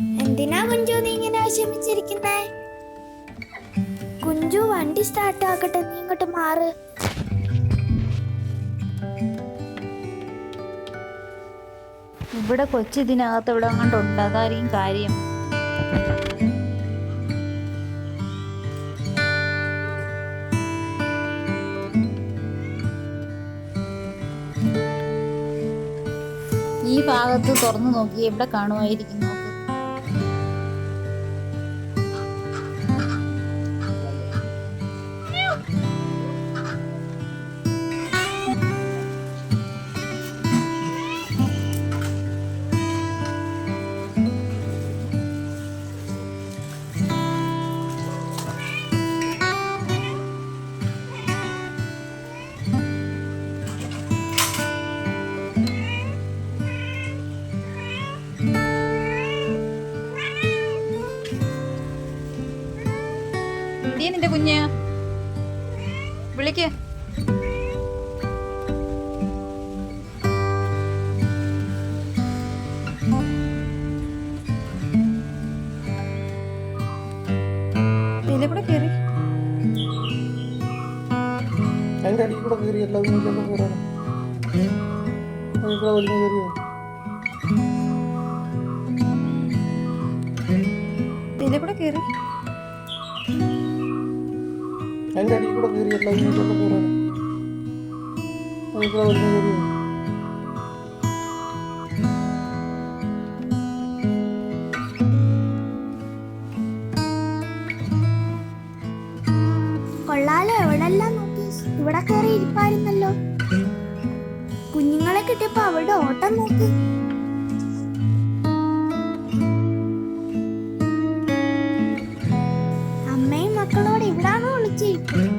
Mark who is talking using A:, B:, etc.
A: എന്തിനാ കുഞ്ചു നീ ഇങ്ങനെ വിഷമിച്ചിരിക്കുന്നേ? കുഞ്ചു വണ്ടി സ്റ്റാർട്ട് ആക്കട്ടെ നീ ഇങ്ങോട്ട് മാറ്.
B: ഇവിടെ കൊച്ചു ഇതിനകത്ത് ഇവിടെ അങ്ങോട്ട് അതായിരിക്കും കാര്യം. ഈ ഭാഗത്ത് തുറന്നു നോക്കി എവിടെ കാണുമായിരിക്കും എവിടെയാ നിന്റെ കുഞ്ഞ്. വിളിക്ക്. ഇതിലെ കൂടെ കേറി.
C: അതിന്റെ അടിയിൽ കൂടെ കയറി ഇതിലൊക്കെ കയറാണ് അതിൽ കൂടെ വലിഞ്ഞു കയറിയോ
B: ഇതിലെ കൂടെ കേറി.
C: അതിന്റെ അടിയിൽ കൂടെ കയറിയല്ല
A: കൊള്ളാലോ എവിടെല്ലാം നോക്കി. ഇവിടെ കയറി ഇരിപ്പായിരുന്നല്ലോ. കുഞ്ഞുങ്ങളെ കിട്ടിയപ്പോ അവളുടെ ഓട്ടം നോക്ക്. മക്കളോട് ഇവിടാണോ വിളിച്ചിരിക്കുന്നത്